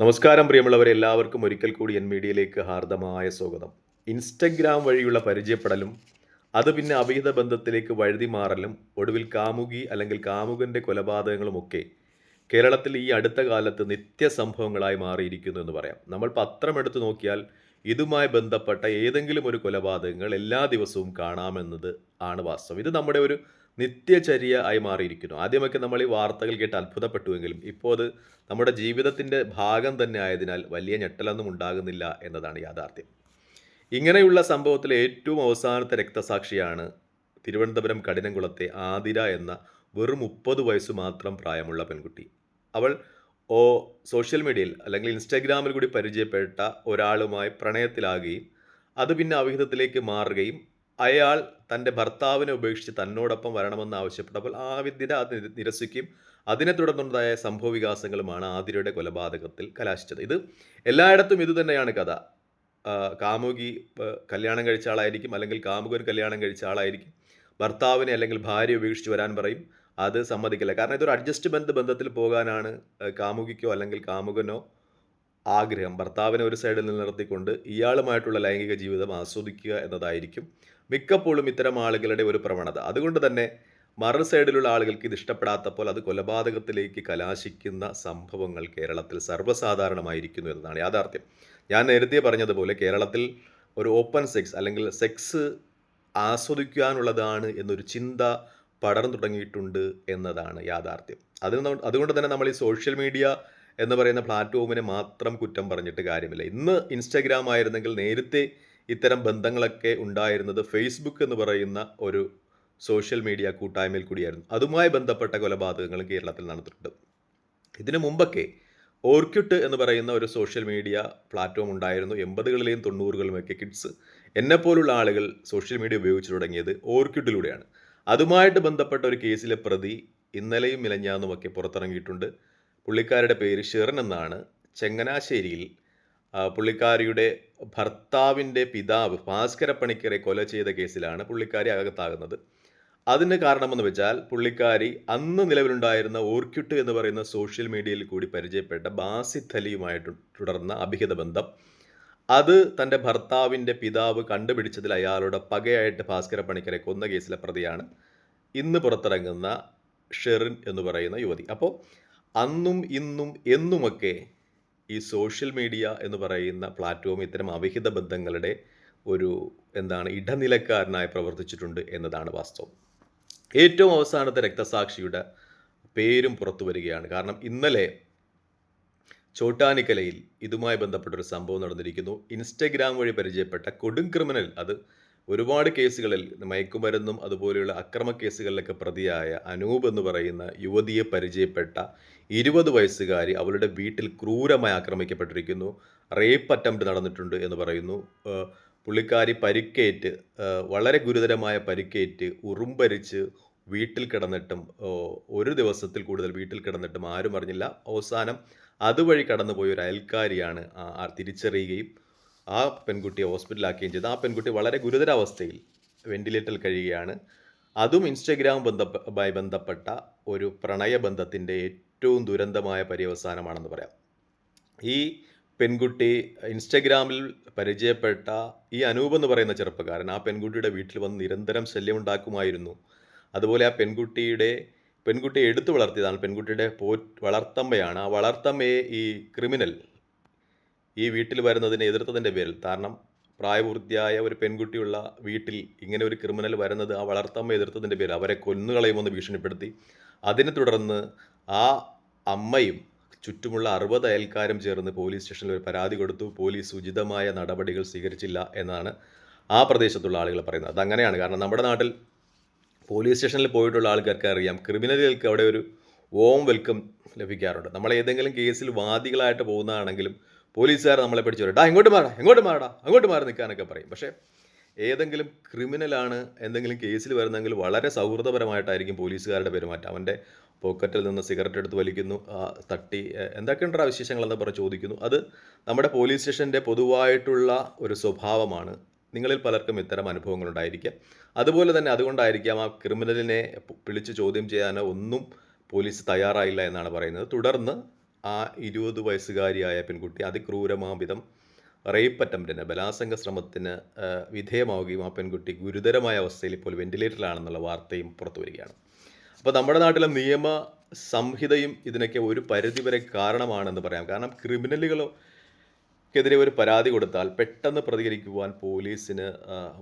നമസ്കാരം പ്രിയമുള്ളവരെ. എല്ലാവർക്കും ഒരിക്കൽ കൂടി എൻ മീഡിയയിലേക്ക് ഹാർദമായ സ്വാഗതം. ഇൻസ്റ്റഗ്രാം വഴിയുള്ള പരിചയപ്പെടലും അത് പിന്നെ അവിഹിത ബന്ധത്തിലേക്ക് വഴുതി മാറലും ഒടുവിൽ കാമുകി അല്ലെങ്കിൽ കാമുകന്റെ കൊലപാതകങ്ങളുമൊക്കെ കേരളത്തിൽ ഈ അടുത്ത കാലത്ത് നിത്യസംഭവങ്ങളായി മാറിയിരിക്കുന്നു എന്ന് പറയാം. നമ്മൾ പത്രം എടുത്തു നോക്കിയാൽ ഇതുമായി ബന്ധപ്പെട്ട ഏതെങ്കിലും ഒരു കൊലപാതകങ്ങൾ എല്ലാ ദിവസവും കാണാമെന്നത് ആണ് വാസ്തവം. ഇത് നമ്മുടെ ഒരു നിത്യചര്യ ആയി മാറിയിരിക്കുന്നു. ആദ്യമൊക്കെ നമ്മൾ ഈ വാർത്തകൾ കേട്ട് അത്ഭുതപ്പെട്ടുവെങ്കിലും ഇപ്പോൾ അത് നമ്മുടെ ജീവിതത്തിന്റെ ഭാഗം തന്നെ ആയതിനാൽ വലിയ ഞെട്ടലൊന്നും ഉണ്ടാകുന്നില്ല എന്നതാണ് യാഥാർത്ഥ്യം. ഇങ്ങനെയുള്ള സംഭവത്തിലെ ഏറ്റവും അവസാനത്തെ രക്തസാക്ഷിയാണ് തിരുവനന്തപുരം കഠിനംകുളത്തെ ആതിര എന്ന വെറും മുപ്പത് വയസ്സ് മാത്രം പ്രായമുള്ള പെൺകുട്ടി. അവൾ ഓ സോഷ്യൽ മീഡിയയിൽ അല്ലെങ്കിൽ ഇൻസ്റ്റാഗ്രാമിൽ കൂടി പരിചയപ്പെട്ട ഒരാളുമായി പ്രണയത്തിലാകുകയും അത് പിന്നെ അവിഹിതത്തിലേക്ക് മാറുകയും അയാൾ തന്റെ ഭർത്താവിനെ ഉപേക്ഷിച്ച് തന്നോടൊപ്പം വരണമെന്ന് ആവശ്യപ്പെട്ടപ്പോൾ ആ വിദ്യത അത് നിരസിക്കും അതിനെ തുടർന്നുണ്ടായ സംഭവ വികാസങ്ങളുമാണ് ആതിരയുടെ കൊലപാതകത്തിൽ കലാശിച്ചത്. ഇത് എല്ലായിടത്തും ഇതുതന്നെയാണ് കഥ. കാമുകി കല്യാണം കഴിച്ച ആളായിരിക്കും അല്ലെങ്കിൽ കാമുകൻ കല്യാണം കഴിച്ച ആളായിരിക്കും. ഭർത്താവിനെ അല്ലെങ്കിൽ ഭാര്യ ഉപേക്ഷിച്ച് വരാൻ പറയും. അത് സമ്മതിക്കില്ല. കാരണം ഇതൊരു അഡ്ജസ്റ്റ്മെന്റ് ബന്ധത്തിൽ പോകാനാണ് കാമുകിക്കോ അല്ലെങ്കിൽ കാമുകനോ ആഗ്രഹം. ഭർത്താവിനെ ഒരു സൈഡിൽ നിലനിർത്തിക്കൊണ്ട് ഇയാളുമായിട്ടുള്ള ലൈംഗിക ജീവിതം ആസ്വദിക്കുക എന്നതായിരിക്കും മിക്കപ്പോഴും ഇത്തരം ആളുകളുടെ ഒരു പ്രവണത. അതുകൊണ്ട് തന്നെ മറു സൈഡിലുള്ള ആളുകൾക്ക് ഇത് ഇഷ്ടപ്പെടാത്തപ്പോൾ അത് കൊലപാതകത്തിലേക്ക് കലാശിക്കുന്ന സംഭവങ്ങൾ കേരളത്തിൽ സർവസാധാരണമായിരിക്കുന്നു എന്നതാണ് യാഥാർത്ഥ്യം. ഞാൻ നേരത്തെ പറഞ്ഞതുപോലെ കേരളത്തിൽ ഒരു ഓപ്പൺ സെക്സ് അല്ലെങ്കിൽ സെക്സ് ആസ്വദിക്കാനുള്ളതാണ് എന്നൊരു ചിന്ത പടർന്നു തുടങ്ങിയിട്ടുണ്ട് എന്നതാണ് യാഥാർത്ഥ്യം. അതിന് അതുകൊണ്ട് തന്നെ നമ്മൾ ഈ സോഷ്യൽ മീഡിയ എന്ന് പറയുന്ന പ്ലാറ്റ്ഫോമിനെ മാത്രം കുറ്റം പറഞ്ഞിട്ട് കാര്യമില്ല. ഇന്ന് ഇൻസ്റ്റാഗ്രാം ആയിരുന്നെങ്കിൽ നേരത്തെ ഇത്തരം ബന്ധങ്ങളൊക്കെ ഉണ്ടായിരുന്നത് ഫേസ്ബുക്ക് എന്ന് പറയുന്ന ഒരു സോഷ്യൽ മീഡിയ കൂട്ടായ്മയിൽ കൂടിയായിരുന്നു. അതുമായി ബന്ധപ്പെട്ട കൊലപാതകങ്ങളും കേരളത്തിൽ നടന്നിട്ടുണ്ട്. ഇതിനു മുമ്പൊക്കെ ഓർക്യുട്ട് എന്ന് പറയുന്ന ഒരു സോഷ്യൽ മീഡിയ പ്ലാറ്റ്ഫോം ഉണ്ടായിരുന്നു. എൺപതുകളിലെയും തൊണ്ണൂറുകളിലുമൊക്കെ കിഡ്സ് എന്നെപ്പോലുള്ള ആളുകൾ സോഷ്യൽ മീഡിയ ഉപയോഗിച്ചു തുടങ്ങിയത് ഓർക്യുട്ടിലൂടെയാണ് അതുമായിട്ട് ബന്ധപ്പെട്ട ഒരു കേസിലെ പ്രതി ഇന്നലെയും മിലഞ്ഞാന്നുമൊക്കെ പുറത്തിറങ്ങിയിട്ടുണ്ട്. പുള്ളിക്കാരുടെ പേര് ഷെറിൻ എന്നാണ്. ചങ്ങനാശ്ശേരിയിൽ പുള്ളിക്കാരിയുടെ ഭർത്താവിന്റെ പിതാവ് ഭാസ്കര പണിക്കരെ കൊല ചെയ്ത കേസിലാണ് പുള്ളിക്കാരി അകത്താകുന്നത്. അതിന് കാരണമെന്ന് വെച്ചാൽ പുള്ളിക്കാരി അന്ന് നിലവിലുണ്ടായിരുന്ന ഓർക്യുട്ട് എന്ന് പറയുന്ന സോഷ്യൽ മീഡിയയിൽ കൂടി പരിചയപ്പെട്ട ബാസിത് അലിയുമായിട്ട് തുടർന്ന അഭിഹിത ബന്ധം. അത് തന്റെ ഭർത്താവിന്റെ പിതാവ് കണ്ടുപിടിച്ചതിൽ അയാളുടെ പകയായിട്ട് ഭാസ്കര പണിക്കരെ കൊന്ന കേസിലെ പ്രതിയാണ്. ഇന്ന് പുറത്തിറങ്ങുന്ന ഷെറിൻ എന്ന് പറയുന്ന യുവതി. അപ്പോൾ അന്നും ഇന്നും എന്നുമൊക്കെ ഈ സോഷ്യൽ മീഡിയ എന്ന് പറയുന്ന പ്ലാറ്റ്ഫോം ഇത്തരം അവിഹിത ബന്ധങ്ങളുടെ ഒരു എന്താണ് ഇടനിലക്കാരനായി പ്രവർത്തിച്ചിട്ടുണ്ട് എന്നതാണ് വാസ്തവം. ഏറ്റവും അവസാനത്തെ രക്തസാക്ഷിയുടെ പേരും പുറത്തു വരികയാണ്. കാരണം ഇന്നലെ ചോട്ടാനിക്കലയിൽ ഇതുമായി ബന്ധപ്പെട്ട ഒരു സംഭവം നടന്നിരിക്കുന്നു. ഇൻസ്റ്റഗ്രാം വഴി പരിചയപ്പെട്ട കൊടും ക്രിമിനൽ അത് ഒരുപാട് കേസുകളിൽ മയക്കുമരുന്നും അതുപോലെയുള്ള അക്രമ കേസുകളിലൊക്കെ പ്രതിയായ അനൂപ് എന്ന് പറയുന്ന യുവതിയെ പരിചയപ്പെട്ട ഇരുപത് വയസ്സുകാരി അവളുടെ വീട്ടിൽ ക്രൂരമായി ആക്രമിക്കപ്പെട്ടിരിക്കുന്നു. റേപ്പ് അറ്റംപ്റ്റ് നടന്നിട്ടുണ്ട് എന്ന് പറയുന്നു. പുള്ളിക്കാരി പരിക്കേറ്റ് വളരെ ഗുരുതരമായ പരിക്കേറ്റ് ഉറുമ്പരിച്ച് വീട്ടിൽ കിടന്നിട്ടും ഒരു ദിവസത്തിൽ കൂടുതൽ വീട്ടിൽ കിടന്നിട്ടും ആരും അറിഞ്ഞില്ല. അവസാനം അതുവഴി കടന്നുപോയ ഒരു അയൽക്കാരിയാണ് തിരിച്ചറിയുകയും ആ പെൺകുട്ടിയെ ഹോസ്പിറ്റലാക്കുകയും ചെയ്തു. ആ പെൺകുട്ടി വളരെ ഗുരുതരാവസ്ഥയിൽ വെന്റിലേറ്ററിൽ കഴിയുകയാണ്. അതും ഇൻസ്റ്റഗ്രാം ബന്ധമായി ബന്ധപ്പെട്ട ഒരു പ്രണയബന്ധത്തിന്റെ ഏറ്റവും ദുരന്തമായ പര്യവസാനമാണെന്ന് പറയാം. ഈ പെൺകുട്ടി ഇൻസ്റ്റഗ്രാമിൽ പരിചയപ്പെട്ട ഈ അനൂപ് എന്ന് പറയുന്ന ചെറുപ്പക്കാരൻ ആ പെൺകുട്ടിയുടെ വീട്ടിൽ വന്ന് നിരന്തരം ശല്യമുണ്ടാക്കുമായിരുന്നു. അതുപോലെ ആ പെൺകുട്ടിയുടെ പെൺകുട്ടിയെ എടുത്തു വളർത്തിയതാണ്. പെൺകുട്ടിയുടെ പോ വളർത്തമ്മയാണ്. ആ വളർത്തമ്മയെ ഈ ക്രിമിനൽ ഈ വീട്ടിൽ വരുന്നതിനെ എതിർത്തതിന്റെ പേരിൽ. കാരണം പ്രായപൂർത്തിയായ ഒരു പെൺകുട്ടിയുള്ള വീട്ടിൽ ഇങ്ങനെ ഒരു ക്രിമിനൽ വരുന്നത് ആ വളർത്തമ്മ എതിർത്തതിന്റെ പേരിൽ. അവരെ കൊന്നുകളയുമെന്ന് ഭീഷണിപ്പെടുത്തി. അതിനെ തുടർന്ന് ആ അമ്മയും ചുറ്റുമുള്ള അറുപത് അയൽക്കാരും ചേർന്ന് പോലീസ് സ്റ്റേഷനിൽ ഒരു പരാതി കൊടുത്തു. പോലീസ് ഉചിതമായ നടപടികൾ സ്വീകരിച്ചില്ല എന്നാണ് ആ പ്രദേശത്തുള്ള ആളുകൾ പറയുന്നത്. അതങ്ങനെയാണ്. കാരണം നമ്മുടെ നാട്ടിൽ പോലീസ് സ്റ്റേഷനിൽ പോയിട്ടുള്ള ആൾക്കാർക്ക് അറിയാം. ക്രിമിനലുകൾക്ക് അവിടെ ഒരു ഓം വെൽക്കം ലഭിക്കാറുണ്ട്. നമ്മൾ ഏതെങ്കിലും കേസിൽ വാദികളായിട്ട് പോകുന്നതാണെങ്കിലും പോലീസുകാർ നമ്മളെ പിടിച്ചു ഡാ ഇങ്ങോട്ട് മാറടാ ഇങ്ങോട്ട് മാറടാ അങ്ങോട്ട് മാറി നിൽക്കാനൊക്കെ പറയും. പക്ഷേ ഏതെങ്കിലും ക്രിമിനലാണ് എന്തെങ്കിലും കേസിൽ വരുന്നെങ്കിൽ വളരെ സൗഹൃദപരമായിട്ടായിരിക്കും പോലീസുകാരുടെ പെരുമാറ്റം. അവന്റെ പോക്കറ്റിൽ നിന്ന് സിഗരറ്റ് എടുത്ത് വലിക്കുന്നു തട്ടി "എ, വിശേഷങ്ങൾ വിശേഷങ്ങളെന്ന് പറഞ്ഞ് ചോദിക്കുന്നു. അത് നമ്മുടെ പോലീസ് സ്റ്റേഷന്റെ പൊതുവായിട്ടുള്ള ഒരു സ്വഭാവമാണ്. നിങ്ങളിൽ പലർക്കും ഇത്തരം അനുഭവങ്ങളുണ്ടായിരിക്കാം അതുപോലെ തന്നെ അതുകൊണ്ടായിരിക്കാം ആ ക്രിമിനലിനെ വിളിച്ച് ചോദ്യം ചെയ്യാനോ ഒന്നും പോലീസ് തയ്യാറായില്ല എന്നാണ് പറയുന്നത്. തുടർന്ന് ആ ഇരുപത് വയസ്സുകാരിയായ പെൺകുട്ടി അതിക്രൂരമാവിധം റേപ്പ് അറ്റംപ്റ്റിന് ബലാത്സംഗ ശ്രമത്തിന് വിധേയമാവുകയും ആ പെൺകുട്ടി ഗുരുതരമായ അവസ്ഥയിൽ ഇപ്പോൾ വെന്റിലേറ്ററിലാണെന്നുള്ള വാർത്തയും പുറത്തു വരികയാണ്. അപ്പോൾ നമ്മുടെ നാട്ടിലെ നിയമ സംഹിതയും ഇതിനൊക്കെ ഒരു പരിധിവരെ കാരണമാണെന്ന് പറയാം. കാരണം ക്രിമിനലുകളോ ക്കെതിരെ ഒരു പരാതി കൊടുത്താൽ പെട്ടെന്ന് പ്രതികരിക്കുവാൻ പോലീസിന്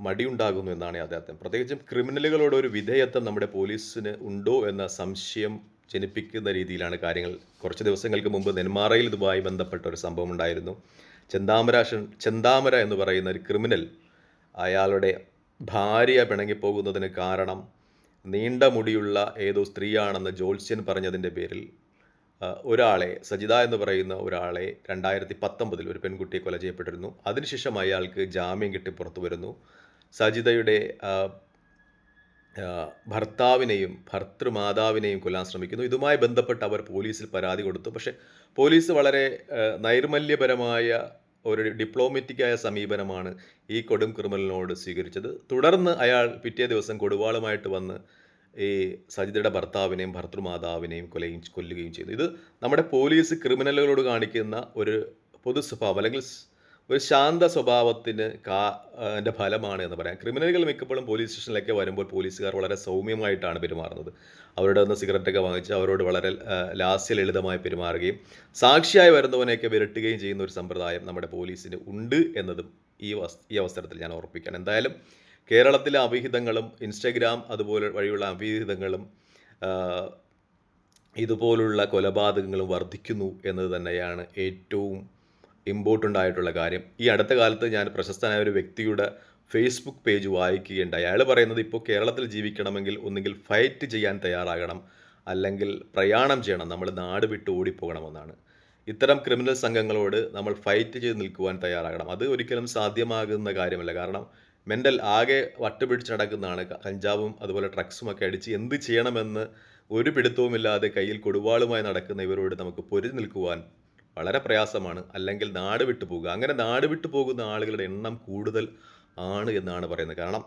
മടിയുണ്ടാകുന്നു എന്നാണ് യാഥാർത്ഥ്യം. പ്രത്യേകിച്ചും ക്രിമിനലുകളോട് ഒരു വിധേയത്വം നമ്മുടെ പോലീസിന് ഉണ്ടോ എന്ന സംശയം ജനിപ്പിക്കുന്ന രീതിയിലാണ് കാര്യങ്ങൾ. കുറച്ച് ദിവസങ്ങൾക്ക് മുമ്പ് നെന്മാറയിൽ ഇതുമായി ബന്ധപ്പെട്ട ഒരു സംഭവം ഉണ്ടായിരുന്നു. ചെന്താമര ചെന്താമര എന്ന് പറയുന്ന ഒരു ക്രിമിനൽ അയാളുടെ ഭാര്യ പിണങ്ങിപ്പോകുന്നതിന് കാരണം നീണ്ട മുടിയുള്ള ഏതോ സ്ത്രീയാണെന്ന് ജോത്സ്യൻ പറഞ്ഞതിന്റെ പേരിൽ ഒരാളെ സജിത എന്ന് പറയുന്ന ഒരാളെ രണ്ടായിരത്തി പത്തൊമ്പതിൽ ഒരു പെൺകുട്ടിയെ കൊല ചെയ്യപ്പെട്ടിരുന്നു അതിനുശേഷം അയാൾക്ക് ജാമ്യം കിട്ടി പുറത്തു വരുന്നു. സജിതയുടെ ഭർത്താവിനെയും ഭർത്തൃമാതാവിനെയും കൊല്ലാൻ ശ്രമിക്കുന്നു. ഇതുമായി ബന്ധപ്പെട്ട് അവർ പോലീസിൽ പരാതി കൊടുത്തു. പക്ഷെ പോലീസ് വളരെ നൈർമല്യപരമായ ഒരു ഡിപ്ലോമാറ്റിക്കായ സമീപനമാണ് ഈ കൊടും ക്രിമിനലിനോട് സ്വീകരിച്ചത്. തുടർന്ന് അയാൾ പിറ്റേ ദിവസം കൊടുവാളുമായിട്ട് വന്ന് ഈ സജിതയുടെ ഭർത്താവിനെയും ഭർത്തൃമാതാവിനെയും കൊലയും കൊല്ലുകയും ചെയ്തു. ഇത് നമ്മുടെ പോലീസ് ക്രിമിനലുകളോട് കാണിക്കുന്ന ഒരു പൊതു സ്വഭാവം അല്ലെങ്കിൽ ഒരു ശാന്ത സ്വഭാവത്തിന് കാ എന്റെ ഫലമാണ് എന്ന് പറയാം. ക്രിമിനലുകൾ മിക്കപ്പോഴും പോലീസ് സ്റ്റേഷനിലൊക്കെ വരുമ്പോൾ പോലീസുകാർ വളരെ സൗമ്യമായിട്ടാണ് പെരുമാറുന്നത്. അവരുടെ നിന്ന് സിഗരറ്റൊക്കെ വാങ്ങിച്ച് അവരോട് വളരെ ലാസ്യ ലളിതമായി പെരുമാറുകയും സാക്ഷിയായി വരുന്നവനെയൊക്കെ വിരട്ടുകയും ചെയ്യുന്ന ഒരു സമ്പ്രദായം നമ്മുടെ പോലീസിന് ഉണ്ട് എന്നതും ഈ ഈ അവസരത്തിൽ ഞാൻ ഓർപ്പിക്കുകയാണ് എന്തായാലും കേരളത്തിലെ അവിഹിതങ്ങളും ഇൻസ്റ്റഗ്രാം അതുപോലെ വഴിയുള്ള അവിഹിതങ്ങളും ഇതുപോലുള്ള കൊലപാതകങ്ങളും വർദ്ധിക്കുന്നു എന്നത് തന്നെയാണ് ഏറ്റവും ഇമ്പോർട്ടന്റ് ആയിട്ടുള്ള കാര്യം. ഈ അടുത്ത കാലത്ത് ഞാൻ പ്രശസ്തനായ ഒരു വ്യക്തിയുടെ ഫേസ്ബുക്ക് പേജ് വായിക്കുകയുണ്ടായി. അയാൾ പറയുന്നത് ഇപ്പോൾ കേരളത്തിൽ ജീവിക്കണമെങ്കിൽ ഒന്നുകിൽ ഫൈറ്റ് ചെയ്യാൻ തയ്യാറാകണം അല്ലെങ്കിൽ പ്രയാണം ചെയ്യണം നമ്മൾ നാട് വിട്ട് ഓടിപ്പോകണമെന്നാണ്. ഇത്തരം ക്രിമിനൽ സംഘങ്ങളോട് നമ്മൾ ഫൈറ്റ് ചെയ്ത് നിൽക്കുവാൻ തയ്യാറാകണം. അത് ഒരിക്കലും സാധ്യമാകുന്ന കാര്യമല്ല. കാരണം മെന്റൽ ആകെ വട്ടുപിടിച്ച് നടക്കുന്നതാണ്. കഞ്ചാവും അതുപോലെ ഡ്രഗ്സും ഒക്കെ അടിച്ച് എന്ത് ചെയ്യണമെന്ന് ഒരു പിടുത്തവുമില്ലാതെ കയ്യിൽ കൊടുവാളുമായി നടക്കുന്ന ഇവരോട് നമുക്ക് പൊരി നിൽക്കുവാൻ വളരെ പ്രയാസമാണ്. അല്ലെങ്കിൽ നാട് വിട്ടു പോകുക. അങ്ങനെ നാട് വിട്ടു പോകുന്ന ആളുകളുടെ എണ്ണം കൂടുതൽ ആണ് എന്നാണ് പറയുന്നത്. കാരണം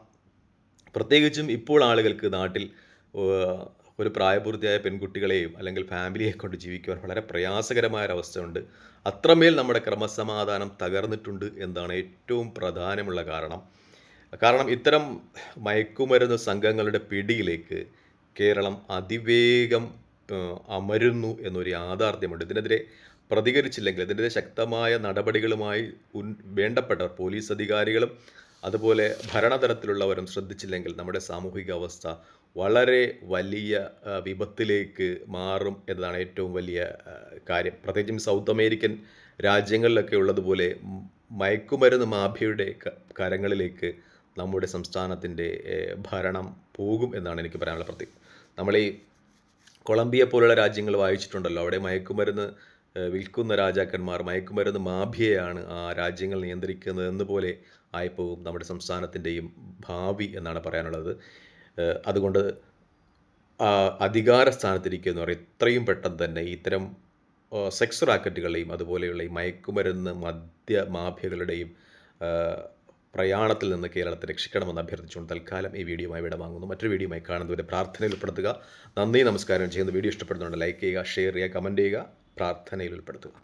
പ്രത്യേകിച്ചും ഇപ്പോൾ ആളുകൾക്ക് നാട്ടിൽ ഒരു പ്രായപൂർത്തിയായ പെൺകുട്ടികളെയും അല്ലെങ്കിൽ ഫാമിലിയെ കൊണ്ട് ജീവിക്കുവാൻ വളരെ പ്രയാസകരമായ ഒരവസ്ഥയുണ്ട്. അത്രമേൽ നമ്മുടെ ക്രമസമാധാനം തകർന്നിട്ടുണ്ട് എന്നാണ് ഏറ്റവും പ്രധാനമുള്ള കാരണം. കാരണം ഇത്തരം മയക്കുമരുന്ന് സംഘങ്ങളുടെ പിടിയിലേക്ക് കേരളം അതിവേഗം അമരുന്നു എന്നൊരു യാഥാർത്ഥ്യമുണ്ട്. ഇതിനെതിരെ പ്രതികരിച്ചില്ലെങ്കിൽ അതിന്റെ ശക്തമായ നടപടികളുമായി ഉൻ വേണ്ടപ്പെട്ടവർ പോലീസ് അധികാരികളും അതുപോലെ ഭരണതലത്തിലുള്ളവരും ശ്രദ്ധിച്ചില്ലെങ്കിൽ നമ്മുടെ സാമൂഹിക അവസ്ഥ വളരെ വലിയ വിപത്തിലേക്ക് മാറും എന്നതാണ് ഏറ്റവും വലിയ കാര്യം. പ്രത്യേകിച്ചും സൗത്ത് അമേരിക്കൻ രാജ്യങ്ങളിലൊക്കെ ഉള്ളതുപോലെ മയക്കുമരുന്ന് മാഫിയയുടെ കരങ്ങളിലേക്ക് നമ്മുടെ സംസ്ഥാനത്തിന്റെ ഭരണം പോകും എന്നാണ് എനിക്ക് പറയാനുള്ള പ്രതി. നമ്മൾ ഈ കൊളംബിയ പോലുള്ള രാജ്യങ്ങൾ വായിച്ചിട്ടുണ്ടല്ലോ അവിടെ മയക്കുമരുന്ന് വിൽക്കുന്ന രാജാക്കന്മാർ മയക്കുമരുന്ന് മാഫിയയാണ് ആ രാജ്യങ്ങൾ നിയന്ത്രിക്കുന്നത് എന്നപോലെ ആയിപ്പോകും നമ്മുടെ സംസ്ഥാനത്തിന്റെയും ഭാവി എന്നാണ് പറയാനുള്ളത്. അതുകൊണ്ട് അധികാര സ്ഥാനത്തിരിക്കുന്നവർ എത്രയും പെട്ടെന്ന് തന്നെ ഇത്തരം സെക്സ് റാക്കറ്റുകളെയും അതുപോലെയുള്ള ഈ മയക്കുമരുന്ന് മദ്യ മാഫിയകളുടെയും പ്രയാണത്തിൽ നിന്ന് കേരളത്തെ രക്ഷിക്കണമെന്ന് അഭ്യർത്ഥിച്ചുകൊണ്ട് തൽക്കാലം ഈ വീഡിയോയുമായി വിടവാങ്ങുന്നു മറ്റൊരു വീഡിയോയുമായി കാണുന്നവരെ പ്രാർത്ഥനയിൽ ഉൾപ്പെടുത്തുക നന്ദി നമസ്കാരം ചെയ്യുന്ന. വീഡിയോ ഇഷ്ടപ്പെടുന്നുണ്ട് ലൈക്ക് ചെയ്യുക ഷെയർ ചെയ്യുക കമന്റ് ചെയ്യുക. പ്രാർത്ഥനയിൽ ഉൾപ്പെടുത്തുക.